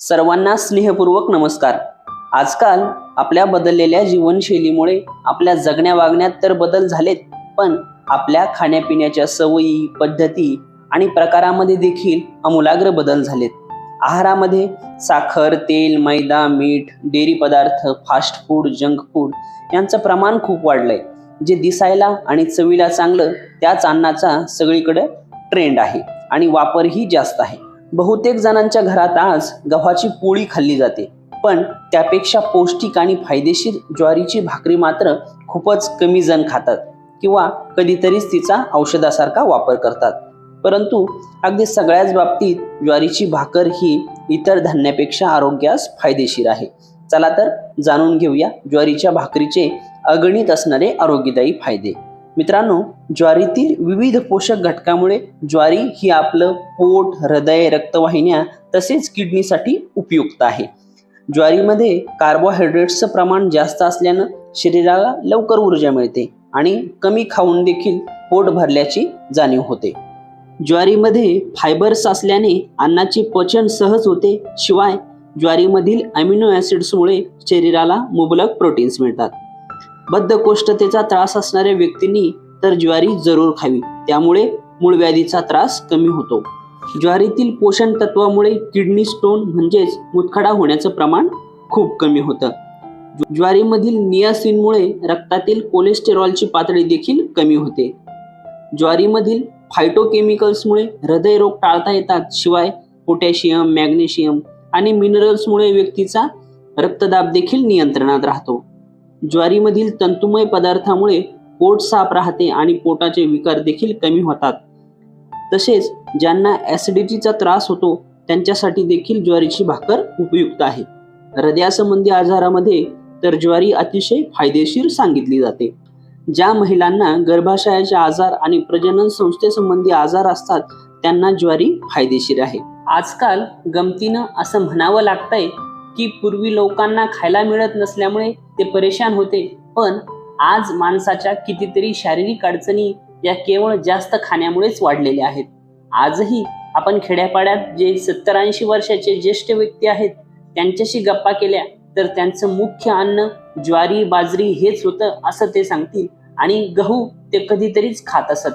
सर्वांना स्नेहपूर्वक नमस्कार. आजकाल आपल्या बदललेल्या जीवनशैलीमुळे आपल्या जगण्या वागण्यात तर बदल झालेत पण आपल्या खाण्यापिण्याच्या सवयी पद्धती आणि प्रकारामध्ये देखील अमूलाग्र बदल झालेत. आहारामध्ये साखर तेल मैदा मीठ डेअरी पदार्थ फास्ट फूड जंक फूड यांचं प्रमाण खूप वाढलंय. जे दिसायला आणि चवीला चांगलं त्याच अन्नाचा सगळीकडे ट्रेंड आहे आणि वापरही जास्त आहे. बहुतेक जणांच्या घरात आज गव्हाची पोळी खाल्ली जाते. पण त्यापेक्षा पौष्टिक आणि फायदेशीर ज्वारीची भाकरी मात्र खूपच कमी जण खातात किंवा कधीतरीच तिचा औषधासारखा वापर करतात. परंतु अगदी सगळ्याच बाबतीत ज्वारीची भाकर ही इतर धान्यापेक्षा आरोग्यास फायदेशीर आहे. चला तर जाणून घेऊया ज्वारीच्या भाकरीचे अगणित असणारे आरोग्यदायी फायदे. मित्रांनो ज्वारीतील विविध पोषक घटकामुळे ज्वारी ही आपलं पोट हृदय रक्तवाहिन्या तसेच किडनीसाठी उपयुक्त आहे. ज्वारीमध्ये कार्बोहायड्रेट्सचं प्रमाण जास्त असल्यानं शरीराला लवकर ऊर्जा मिळते आणि कमी खाऊन देखील पोट भरल्याची जाणीव होते. ज्वारीमध्ये फायबर्स असल्याने अन्नाचे पचन सहज होते शिवाय ज्वारीमधील अमिनो ॲसिड्समुळे शरीराला मुबलक प्रोटीन्स मिळतात. बद्धकोष्ठतेचा त्रास असणाऱ्या व्यक्तींनी तर ज्वारी जरूर खावी. त्यामुळे मूळव्याधीचा त्रास कमी होतो. ज्वारीतील पोषण तत्वामुळे किडनी स्टोन म्हणजेच मुतखडा होण्याचं प्रमाण खूप कमी होतं. ज्वारीमधील नियासिनमुळे रक्तातील कोलेस्टेरॉलची पातळी देखील कमी होते. ज्वारीमधील फायटोकेमिकल्समुळे हृदयरोग टाळता येतात. शिवाय पोटॅशियम मॅग्नेशियम आणि मिनरल्समुळे व्यक्तीचा रक्तदाब देखील नियंत्रणात राहतो. ज्वारीमधील तंतुमय पदार्थामुळे पोट साफ राहते आणि पोटाचे विकार देखील कमी होतात. तसेच ज्यांना ॲसिडिटीचा त्रास होतो त्यांच्यासाठी देखील ज्वारीची भाकर उपयुक्त आहे. हृदयासंबंधी आजारामध्ये तर ज्वारी अतिशय फायदेशीर सांगितली जाते. ज्या महिलांना गर्भाशयाचे आजार आणि प्रजनन संस्थेसंबंधी आजार असतात त्यांना ज्वारी फायदेशीर आहे. आजकाल गमतीनं असं म्हणावं लागतंय की पूर्वी लोकांना खायला मिळत नसल्यामुळे ते परेशान होते. पण आज माणसाच्या कितीतरी शारीरिक अडचणी या केवळ जास्त खाण्यामुळेच वाढलेल्या आहेत. आजही आपण खेड्यापाड्यात जे सत्तर ऐंशी वर्षाचे ज्येष्ठ व्यक्ती आहेत त्यांच्याशी गप्पा केल्या तर त्यांचं मुख्य अन्न ज्वारी बाजरी हेच होतं असं ते सांगतील आणि गहू ते कधीतरीच खात असत.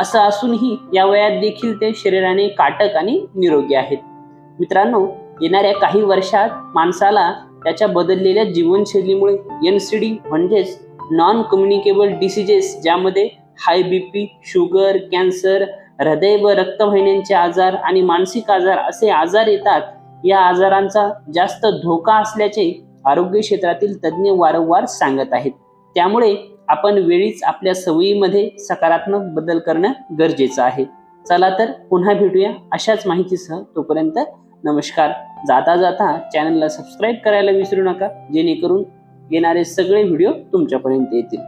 असं असूनही या वयात देखील ते शरीराने काटक आणि निरोगी आहेत. मित्रांनो येणाऱ्या काही वर्षात माणसाला त्याच्या बदललेल्या जीवनशैलीमुळे एन सी डी म्हणजेच नॉन कम्युनिकेबल डिसिजेस ज्यामध्ये high B P sugar cancer हृदय व रक्तवाहिन्यांचे आजार आणि मानसिक आजार असे आजार येतात. या आजारांचा जास्त धोका असल्याचे आरोग्य क्षेत्रातील तज्ज्ञ वारंवार सांगत आहेत. त्यामुळे आपण वेळीच आपल्या सवयीमध्ये सकारात्मक बदल करणं गरजेचं आहे. चला तर पुन्हा भेटूया अशाच माहितीसह तोपर्यंत नमस्कार. जाता जाता चॅनलला सबस्क्राईब करायला विसरू नका जेणेकरून येणारे सगळे व्हिडिओ तुमच्यापर्यंत येतील.